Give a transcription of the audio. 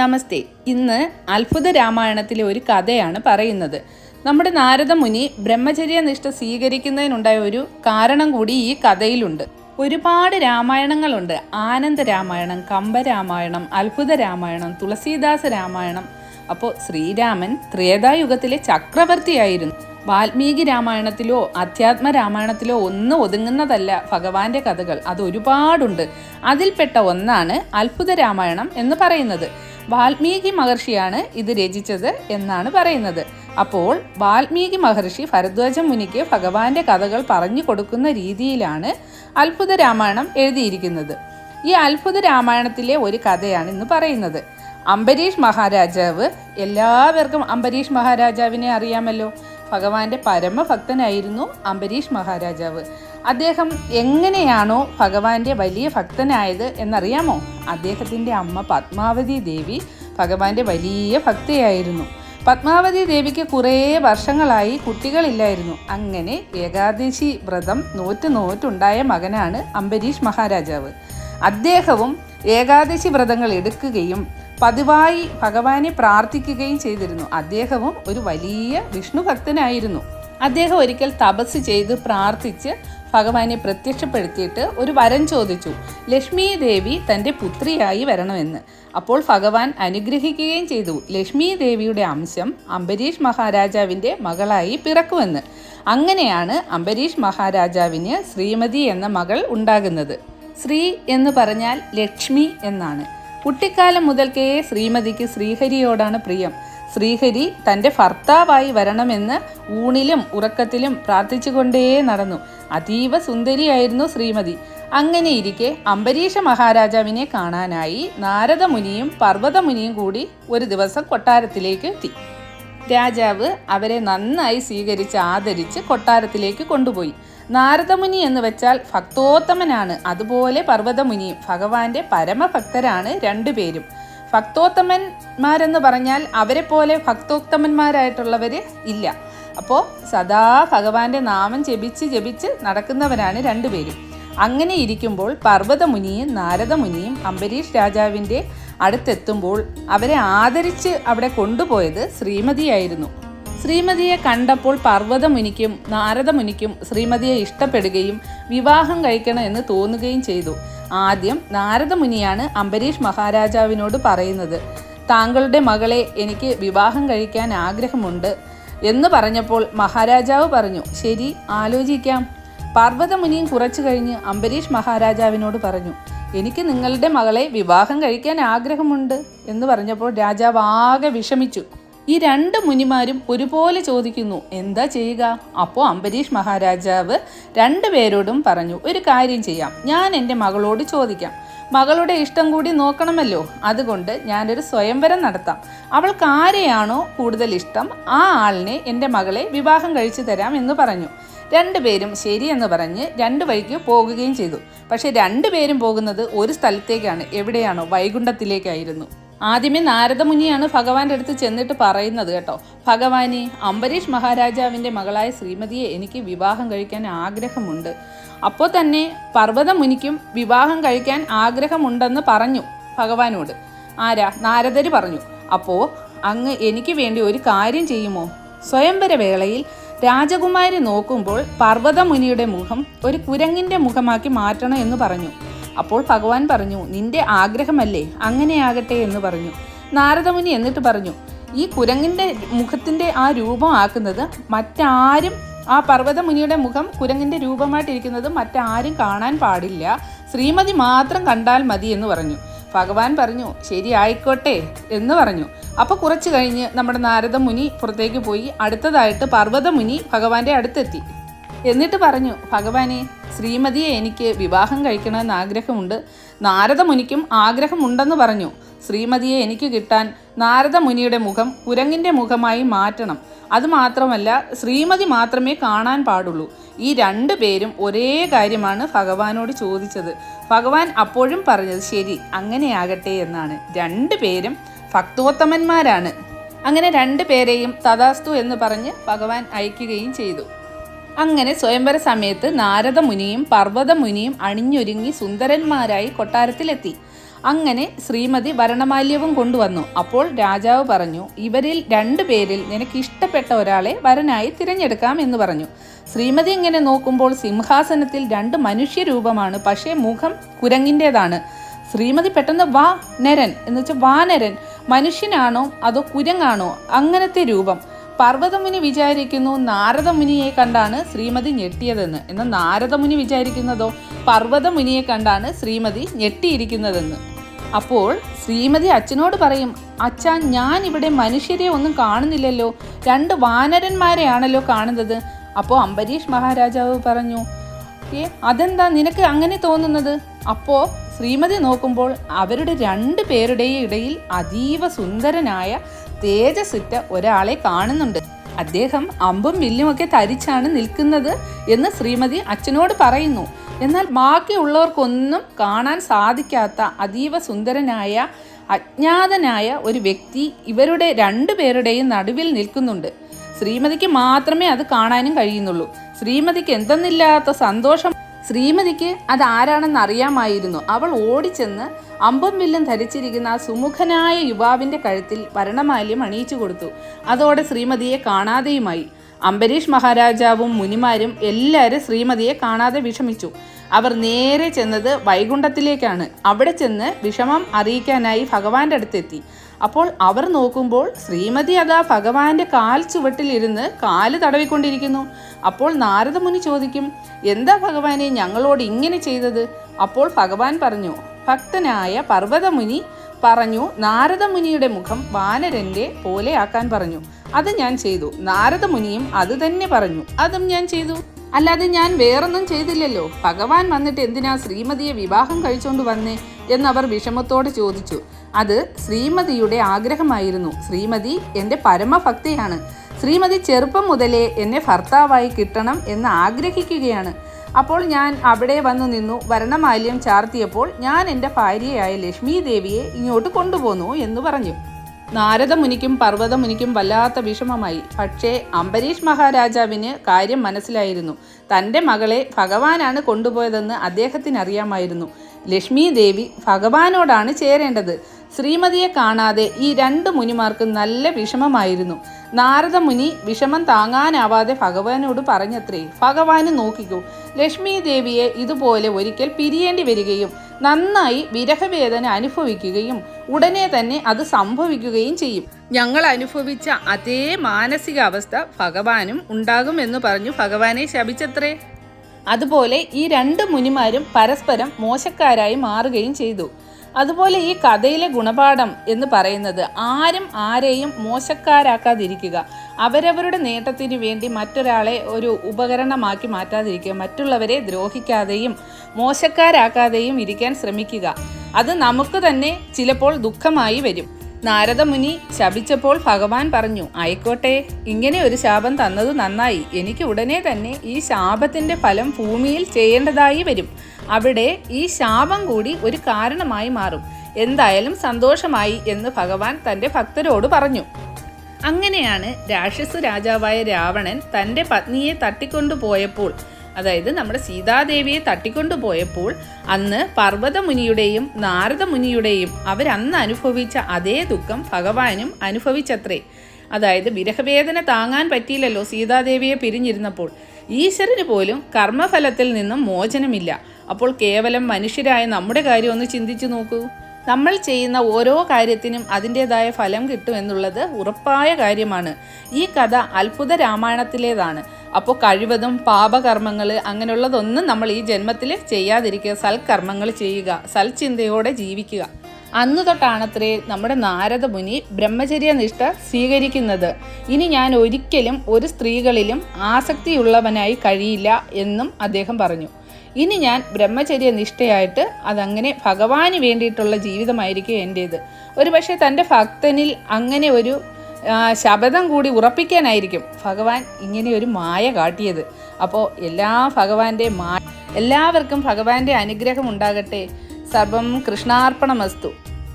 നമസ്തേ. ഇന്ന് അത്ഭുത രാമായണത്തിലെ ഒരു കഥയാണ് പറയുന്നത്. നമ്മുടെ നാരദ മുനി ബ്രഹ്മചര്യ നിഷ്ഠ സ്വീകരിക്കുന്നതിനുണ്ടായ ഒരു കാരണം കൂടി ഈ കഥയിലുണ്ട്. ഒരുപാട് രാമായണങ്ങളുണ്ട്. ആനന്ദ രാമായണം കമ്പരാമായണം അത്ഭുത രാമായണം തുളസീദാസ രാമായണം. അപ്പോൾ ശ്രീരാമൻ ത്രേതായുഗത്തിലെ ചക്രവർത്തിയായിരുന്നു. വാൽമീകി രാമായണത്തിലോ അധ്യാത്മ രാമായണത്തിലോ ഒന്നും ഒതുങ്ങുന്നതല്ല ഭഗവാന്റെ കഥകൾ. അത് ഒരുപാടുണ്ട്. അതിൽപ്പെട്ട ഒന്നാണ് അത്ഭുത രാമായണം എന്ന് പറയുന്നത്. വാൽമീകി മഹർഷിയാണ് ഇത് രചിച്ചത് എന്നാണ് പറയുന്നത്. അപ്പോൾ വാൽമീകി മഹർഷി ഭരദ്വാജ മുനിക്ക് ഭഗവാന്റെ കഥകൾ പറഞ്ഞു കൊടുക്കുന്ന രീതിയിലാണ് അത്ഭുത രാമായണം എഴുതിയിരിക്കുന്നത്. ഈ അത്ഭുത രാമായണത്തിലെ ഒരു കഥയാണ് ഇന്ന് പറയുന്നത്. അംബരീഷ് മഹാരാജാവ് എല്ലാവർക്കും അംബരീഷ് മഹാരാജാവിനെ അറിയാമല്ലോ. ഭഗവാന്റെ പരമഭക്തനായിരുന്നു അംബരീഷ് മഹാരാജാവ്. അദ്ദേഹം എങ്ങനെയാണോ ഭഗവാന്റെ വലിയ ഭക്തനായത് എന്നറിയാമോ? അദ്ദേഹത്തിന്റെ അമ്മ പത്മാവതി ദേവി ഭഗവാന്റെ വലിയ ഭക്തയായിരുന്നു. പത്മാവതി ദേവിക്ക് കുറേ വർഷങ്ങളായി കുട്ടികളില്ലായിരുന്നു. അങ്ങനെ ഏകാദശി വ്രതം നോറ്റ് നോറ്റുണ്ടായ മകനാണ് അംബരീഷ് മഹാരാജാവ്. അദ്ദേഹവും ഏകാദശി വ്രതങ്ങൾ എടുക്കുകയും പതിവായി ഭഗവാനെ പ്രാർത്ഥിക്കുകയും ചെയ്തിരുന്നു. അദ്ദേഹവും ഒരു വലിയ വിഷ്ണു ഭക്തനായിരുന്നു. അദ്ദേഹം ഒരിക്കൽ തപസ് ചെയ്ത് പ്രാർത്ഥിച്ച് ഭഗവാനെ പ്രത്യക്ഷപ്പെടുത്തിയിട്ട് ഒരു വരം ചോദിച്ചു. ലക്ഷ്മി ദേവി തന്റെ പുത്രിയായി വരണമെന്ന്. അപ്പോൾ ഭഗവാൻ അനുഗ്രഹിക്കുകയും ചെയ്തു. ലക്ഷ്മി ദേവിയുടെ അംശം അംബരീഷ് മഹാരാജാവിന്റെ മകളായി പിറക്കുമെന്ന്. അങ്ങനെയാണ് അംബരീഷ് മഹാരാജാവിന് ശ്രീമതി എന്ന മകൾ ഉണ്ടാകുന്നത്. ശ്രീ എന്ന് പറഞ്ഞാൽ ലക്ഷ്മി എന്നാണ്. കുട്ടിക്കാലം മുതൽക്കേ ശ്രീമതിക്ക് ശ്രീഹരിയോടാണ് പ്രിയം. ശ്രീഹരി തന്റെ ഭർത്താവായി വരണമെന്ന് ഊണിലും ഉറക്കത്തിലും പ്രാർത്ഥിച്ചുകൊണ്ടേ നടന്നു. അതീവ സുന്ദരിയായിരുന്നു ശ്രീമതി. അങ്ങനെയിരിക്കെ അംബരീഷ മഹാരാജാവിനെ കാണാനായി നാരദമുനിയും പർവതമുനിയും കൂടി ഒരു ദിവസം കൊട്ടാരത്തിലേക്ക് എത്തി. രാജാവ് അവരെ നന്നായി സ്വീകരിച്ച് ആദരിച്ച് കൊട്ടാരത്തിലേക്ക് കൊണ്ടുപോയി. നാരദമുനി എന്ന് വെച്ചാൽ ഭക്തോത്തമനാണ്. അതുപോലെ പർവതമുനിയും ഭഗവാന്റെ പരമഭക്തരാണ് രണ്ടുപേരും. ഭക്തോത്തമന്മാരെന്ന് പറഞ്ഞാൽ അവരെ പോലെ ഭക്തോത്തമന്മാരായിട്ടുള്ളവർ ഇല്ല. അപ്പോൾ സദാ ഭഗവാന്റെ നാമം ജപിച്ച് ജപിച്ച് നടക്കുന്നവരാണ് രണ്ടുപേരും അങ്ങനെ ഇരിക്കുമ്പോൾ പർവതമുനിയും നാരദമുനിയും അംബരീഷ് രാജാവിന്റെ അടുത്തെത്തുമ്പോൾ അവരെ ആദരിച്ച് അവിടെ കൊണ്ടുപോയത് ശ്രീമതിയായിരുന്നു. ശ്രീമതിയെ കണ്ടപ്പോൾ പർവതമുനിക്കും നാരദമുനിക്കും ശ്രീമതിയെ ഇഷ്ടപ്പെടുകയും വിവാഹം കഴിക്കണം എന്ന് തോന്നുകയും ചെയ്തു. ആദ്യം നാരദമുനിയാണ് അംബരീഷ് മഹാരാജാവിനോട് പറയുന്നത് താങ്കളുടെ മകളെ എനിക്ക് വിവാഹം കഴിക്കാൻ ആഗ്രഹമുണ്ട് എന്ന് പറഞ്ഞപ്പോൾ മഹാരാജാവ് പറഞ്ഞു ശരി ആലോചിക്കാം. പാർവതമുനിയും കുറച്ചു കഴിഞ്ഞ് അംബരീഷ് മഹാരാജാവിനോട് പറഞ്ഞു എനിക്ക് നിങ്ങളുടെ മകളെ വിവാഹം കഴിക്കാൻ ആഗ്രഹമുണ്ട് എന്ന് പറഞ്ഞപ്പോൾ രാജാവ് ആകെ വിഷമിച്ചു. ഈ രണ്ട് മുനിമാരും ഒരുപോലെ ചോദിക്കുന്നു എന്താ ചെയ്യുക? അപ്പോൾ അംബരീഷ് മഹാരാജാവ് രണ്ടുപേരോടും പറഞ്ഞു ഒരു കാര്യം ചെയ്യാം ഞാൻ എന്റെ മകളോട് ചോദിക്കാം. മകളുടെ ഇഷ്ടം കൂടി നോക്കണമല്ലോ. അതുകൊണ്ട് ഞാനൊരു സ്വയംവരം നടത്താം. അവൾക്ക് ആരെയാണോ കൂടുതൽ ഇഷ്ടം ആ ആളിനെ എന്റെ മകളെ വിവാഹം കഴിച്ചു തരാം എന്ന് പറഞ്ഞു. രണ്ടുപേരും ശരിയെന്ന് പറഞ്ഞ് രണ്ട് വഴിക്ക് പോകുകയും ചെയ്തു. പക്ഷേ രണ്ടുപേരും പോകുന്നത് ഒരു സ്ഥലത്തേക്കാണ് എവിടെയാണോ? വൈകുണ്ഠത്തിലേക്കായിരുന്നു. ആദ്യമേ നാരദമുനിയാണ് ഭഗവാന്റെ അടുത്ത് ചെന്നിട്ട് പറയുന്നത് കേട്ടോ. ഭഗവാനെ അംബരീഷ് മഹാരാജാവിന്റെ മകളായ ശ്രീമതിയെ എനിക്ക് വിവാഹം കഴിക്കാൻ ആഗ്രഹമുണ്ട്. അപ്പോൾ തന്നെ പർവതമുനിക്കും വിവാഹം കഴിക്കാൻ ആഗ്രഹമുണ്ടെന്ന് പറഞ്ഞു ഭഗവാനോട്. ആരാ? നാരദർ പറഞ്ഞു. അപ്പോൾ അങ്ങ് എനിക്ക് വേണ്ടി ഒരു കാര്യം ചെയ്യുമോ? സ്വയംവര വേളയിൽ രാജകുമാരി നോക്കുമ്പോൾ പർവതമുനിയുടെ മുഖം ഒരു കുരങ്ങിന്റെ മുഖമാക്കി മാറ്റണം എന്ന് പറഞ്ഞു. അപ്പോൾ ഭഗവാൻ പറഞ്ഞു നിന്റെ ആഗ്രഹമല്ലേ? അങ്ങനെയാകട്ടെ എന്ന് പറഞ്ഞു. നാരദമുനി എന്നിട്ട് പറഞ്ഞു ഈ കുരങ്ങിന്റെ മുഖത്തിന്റെ ആ രൂപം ആക്കുന്നത് മറ്റാരും ആ പർവതമുനിയുടെ മുഖം കുരങ്ങിന്റെ രൂപമായിട്ടിരിക്കുന്നത് മറ്റാരും കാണാൻ പാടില്ല. ശ്രീമതി മാത്രം കണ്ടാൽ മതി എന്ന് പറഞ്ഞു. ഭഗവാൻ പറഞ്ഞു ശരി ആയിക്കോട്ടെ എന്ന് പറഞ്ഞു. അപ്പോൾ കുറച്ച് കഴിഞ്ഞ് നമ്മുടെ നാരദമുനി പുറത്തേക്ക് പോയി. അടുത്തതായിട്ട് പർവതമുനി ഭഗവാന്റെ അടുത്തെത്തി. എന്നിട്ട് പറഞ്ഞു ഭഗവാനെ ശ്രീമതിയെ എനിക്ക് വിവാഹം കഴിക്കണമെന്ന് ആഗ്രഹമുണ്ട്. നാരദമുനിക്കും ആഗ്രഹമുണ്ടെന്ന് പറഞ്ഞു. ശ്രീമതിയെ എനിക്ക് കിട്ടാൻ നാരദമുനിയുടെ മുഖം കുരങ്ങിന്റെ മുഖമായി മാറ്റണം. അതുമാത്രമല്ല ശ്രീമതി മാത്രമേ കാണാൻ പാടുള്ളൂ. ഈ രണ്ടു പേരും ഒരേ കാര്യമാണ് ഭഗവാനോട് ചോദിച്ചത്. ഭഗവാൻ അപ്പോഴും പറഞ്ഞത് ശരി അങ്ങനെയാകട്ടെ എന്നാണ്. രണ്ടു പേരും ഭക്തോത്തമന്മാരാണ്. അങ്ങനെ രണ്ടു പേരെയും തഥാസ്തു എന്ന് പറഞ്ഞ് ഭഗവാൻ അയക്കുകയും ചെയ്തു. അങ്ങനെ സ്വയംവര സമയത്ത് നാരദമുനിയും പർവതമുനിയും അണിഞ്ഞൊരുങ്ങി സുന്ദരന്മാരായി കൊട്ടാരത്തിലെത്തി. അങ്ങനെ ശ്രീമതി വരണമാല്യവും കൊണ്ടുവന്നു. അപ്പോൾ രാജാവ് പറഞ്ഞു ഇവരിൽ രണ്ടു പേരിൽ നിനക്ക് ഇഷ്ടപ്പെട്ട ഒരാളെ വരനായി തിരഞ്ഞെടുക്കാം എന്ന് പറഞ്ഞു. ശ്രീമതി ഇങ്ങനെ നോക്കുമ്പോൾ സിംഹാസനത്തിൽ രണ്ട് മനുഷ്യരൂപമാണ് പക്ഷേ മുഖം കുരങ്ങിന്റെതാണ്. ശ്രീമതി പെട്ടെന്ന് വാ നരൻ എന്ന് വെച്ചാൽ വാനരൻ മനുഷ്യനാണോ അതോ കുരങ്ങാണോ അങ്ങനത്തെ രൂപം? പർവതമുനി വിചാരിക്കുന്നു നാരദമുനിയെ കണ്ടാണ് ശ്രീമതി ഞെട്ടിയതെന്ന്. എന്നാൽ നാരദമുനി വിചാരിക്കുന്നതോ പർവതമുനിയെ കണ്ടാണ് ശ്രീമതി ഞെട്ടിയിരിക്കുന്നതെന്ന്. അപ്പോൾ ശ്രീമതി അച്ഛനോട് പറയും അച്ഛാ ഞാൻ ഇവിടെ മനുഷ്യരെ ഒന്നും കാണുന്നില്ലല്ലോ. രണ്ട് വാനരന്മാരെയാണല്ലോ കാണുന്നത്. അപ്പോൾ അംബരീഷ് മഹാരാജാവ് പറഞ്ഞു ഏ അതെന്താ നിനക്ക് അങ്ങനെ തോന്നുന്നത്? അപ്പോൾ ശ്രീമതി നോക്കുമ്പോൾ അവരുടെ രണ്ട് പേരുടെയും ഇടയിൽ അതീവ സുന്ദരനായ തേജസ്സുറ്റ ഒരാളെ കാണുന്നുണ്ട്. അദ്ദേഹം അമ്പും വില്ലുമൊക്കെ ധരിച്ചാണ് നിൽക്കുന്നത് എന്ന് ശ്രീമതി അച്ഛനോട് പറയുന്നു. എന്നാൽ ബാക്കിയുള്ളവർക്കൊന്നും കാണാൻ സാധിക്കാത്ത അതീവ സുന്ദരനായ അജ്ഞാതനായ ഒരു വ്യക്തി ഇവരുടെ രണ്ടു പേരുടെയും നടുവിൽ നിൽക്കുന്നുണ്ട്. ശ്രീമതിക്ക് മാത്രമേ അത് കാണാനും കഴിയുന്നുള്ളൂ. ശ്രീമതിക്ക് എന്തെന്നില്ലാത്ത സന്തോഷം ശ്രീമതിക്ക് അത് ആരാണെന്ന് അറിയാമായിരുന്നു അവൾ ഓടിച്ചെന്ന് അമ്പം വില്ലും ധരിച്ചിരിക്കുന്ന ആ സുമുഖനായ യുവാവിന്റെ കഴുത്തിൽ വരണമാല്യം അണിയിച്ചു കൊടുത്തു. അതോടെ ശ്രീമതിയെ കാണാതെയുമായി. അംബരീഷ് മഹാരാജാവും മുനിമാരും എല്ലാവരും ശ്രീമതിയെ കാണാതെ വിഷമിച്ചു. അവർ നേരെ ചെന്നത് വൈകുണ്ഠത്തിലേക്കാണ്. അവിടെ ചെന്ന് വിഷമം അറിയിക്കാനായി ഭഗവാന്റെ അടുത്തെത്തി. അപ്പോൾ അവർ നോക്കുമ്പോൾ ശ്രീമതി അതാ ഭഗവാന്റെ കാൽ ചുവട്ടിലിരുന്ന് കാൽ തടവിക്കൊണ്ടിരിക്കുന്നു. അപ്പോൾ നാരദമുനി ചോദിക്കും എന്താ ഭഗവാനെ ഞങ്ങളോട് ഇങ്ങനെ ചെയ്തത്? അപ്പോൾ ഭഗവാൻ പറഞ്ഞു ഭക്തനായ പർവതമുനി പറഞ്ഞു നാരദമുനിയുടെ മുഖം വാനരന്റെ പോലെയാക്കാൻ പറഞ്ഞു. അത് ഞാൻ ചെയ്തു. നാരദ മുനിയും അത് തന്നെ പറഞ്ഞു. അതും ഞാൻ ചെയ്തു. അല്ലാതെ ഞാൻ വേറൊന്നും ചെയ്തില്ലല്ലോ. ഭഗവാൻ വന്നിട്ട് എന്തിനാ ശ്രീമതിയെ വിവാഹം കഴിച്ചുകൊണ്ട് വന്നേ എന്നവർ വിഷമത്തോടെ ചോദിച്ചു. അത് ശ്രീമതിയുടെ ആഗ്രഹമായിരുന്നു. ശ്രീമതി എന്റെ പരമഭക്തിയാണ്. ശ്രീമതി ചെറുപ്പം മുതലേ എന്നെ ഭർത്താവായി കിട്ടണം എന്ന് ആഗ്രഹിക്കുകയാണ്. അപ്പോൾ ഞാൻ അവിടെ വന്നു നിന്നു. വരണമാല്യം ചാർത്തിയപ്പോൾ ഞാൻ എന്റെ ഭാര്യയായ ലക്ഷ്മി ദേവിയെ ഇങ്ങോട്ട് കൊണ്ടുപോന്നു എന്ന് പറഞ്ഞു. നാരദമുനിക്കും പർവതമുനിക്കും വല്ലാത്ത വിഷമമായി. പക്ഷേ അംബരീഷ് മഹാരാജാവിന് കാര്യം മനസ്സിലായിരുന്നു. തന്റെ മകളെ ഭഗവാനാണ് കൊണ്ടുപോയതെന്ന് അദ്ദേഹത്തിന് അറിയാമായിരുന്നു ലക്ഷ്മി ദേവി ഭഗവാനോടാണ് ചേരേണ്ടത്. ശ്രീമതിയെ കാണാതെ ഈ രണ്ട് മുനിമാർക്ക് നല്ല വിഷമമായിരുന്നു. നാരദ മുനി വിഷമം താങ്ങാനാവാതെ ഭഗവാനോട് പറഞ്ഞത്രേ ഭഗവാന് നോക്കിക്കൂ ലക്ഷ്മി ദേവിയെ ഇതുപോലെ ഒരിക്കൽ പിരിയേണ്ടി വരികയും നന്നായി വിരഹവേദന അനുഭവിക്കുകയും ഉടനെ തന്നെ അത് സംഭവിക്കുകയും ചെയ്യും. ഞങ്ങൾ അനുഭവിച്ച അതേ മാനസികാവസ്ഥ ഭഗവാനും ഉണ്ടാകുമെന്ന് പറഞ്ഞു. ഭഗവാനെ ശപിച്ചത്രേ. അതുപോലെ ഈ രണ്ട് മുനിമാരും പരസ്പരം മോശക്കാരായി മാറുകയും ചെയ്തു. അതുപോലെ ഈ കഥയിലെ ഗുണപാഠം എന്ന് പറയുന്നത് ആരും ആരെയും മോശക്കാരാക്കാതിരിക്കുക. അവരവരുടെ നേട്ടത്തിന് വേണ്ടി മറ്റൊരാളെ ഒരു ഉപകരണമാക്കി മാറ്റാതിരിക്കുക മറ്റുള്ളവരെ ദ്രോഹിക്കാതെയും മോശക്കാരാക്കാതെയും ഇരിക്കാൻ ശ്രമിക്കുക. അത് നമുക്ക് തന്നെ ചിലപ്പോൾ ദുഃഖമായി വരും. നാരദമുനി ശപിച്ചപ്പോൾ ഭഗവാൻ പറഞ്ഞു ആയിക്കോട്ടെ ഇങ്ങനെ ഒരു ശാപം തന്നത് നന്നായി. എനിക്ക് ഉടനെ തന്നെ ഈ ശാപത്തിന്റെ ഫലം ഭൂമിയിൽ ചെയ്യേണ്ടതായി വരും. അവിടെ ഈ ശാപം കൂടി ഒരു കാരണമായി മാറും. എന്തായാലും സന്തോഷമായി എന്ന് ഭഗവാൻ തന്റെ ഭക്തരോട് പറഞ്ഞു. അങ്ങനെയാണ് രാക്ഷസ രാജാവായ രാവണൻ തന്റെ പത്നിയെ തട്ടിക്കൊണ്ടുപോയപ്പോൾ അതായത് നമ്മുടെ സീതാദേവിയെ തട്ടിക്കൊണ്ടുപോയപ്പോൾ അന്ന് പർവതമുനിയുടെയും നാരദമുനിയുടെയും അവരന്ന് അനുഭവിച്ച അതേ ദുഃഖം ഭഗവാനും അനുഭവിച്ചത്രേ. അതായത് വിരഹവേദന താങ്ങാൻ പറ്റിയില്ലല്ലോ സീതാദേവിയെ പിരിഞ്ഞിരുന്നപ്പോൾ. ഈശ്വരന് പോലും കർമ്മഫലത്തിൽ നിന്നും മോചനമില്ല. അപ്പോൾ കേവലം മനുഷ്യരായ നമ്മുടെ കാര്യം ഒന്ന് ചിന്തിച്ചു നോക്കൂ. നമ്മൾ ചെയ്യുന്ന ഓരോ കാര്യത്തിനും അതിന്റെതായ ഫലം കിട്ടുമെന്നുള്ളത് ഉറപ്പായ കാര്യമാണ്. ഈ കഥ അത്ഭുത രാമായണത്തിലേതാണ്. അപ്പോൾ കഴിവതും പാപകർമ്മങ്ങൾ അങ്ങനെയുള്ളതൊന്നും നമ്മൾ ഈ ജന്മത്തിൽ ചെയ്യാതിരിക്കുക സൽക്കർമ്മങ്ങൾ ചെയ്യുക സൽചിന്തയോടെ ജീവിക്കുക. അന്നു തൊട്ടാണത്രേ നമ്മുടെ നാരദ മുനി ബ്രഹ്മചര്യ നിഷ്ഠ സ്വീകരിക്കുന്നത്. ഇനി ഞാൻ ഒരിക്കലും ഒരു സ്ത്രീകളിലും ആസക്തിയുള്ളവനായി കഴിയില്ല എന്നും അദ്ദേഹം പറഞ്ഞു. ഇനി ഞാൻ ബ്രഹ്മചര്യ നിഷ്ഠയായിട്ട് അതങ്ങനെ ഭഗവാന് വേണ്ടിയിട്ടുള്ള ജീവിതമായിരിക്കും എന്റേത് ഒരു പക്ഷേ തന്റെ ഭക്തനിൽ അങ്ങനെ ഒരു ശബദം കൂടി ഉറപ്പിക്കാനായിരിക്കും ഭഗവാൻ ഇങ്ങനെ ഒരു മായ കാട്ടിയത്. അപ്പോൾ എല്ലാ ഭഗവാന്റെ മായ എല്ലാവർക്കും ഭഗവാന്റെ അനുഗ്രഹം ഉണ്ടാകട്ടെ. സർവം കൃഷ്ണാർപ്പണമസ്തു.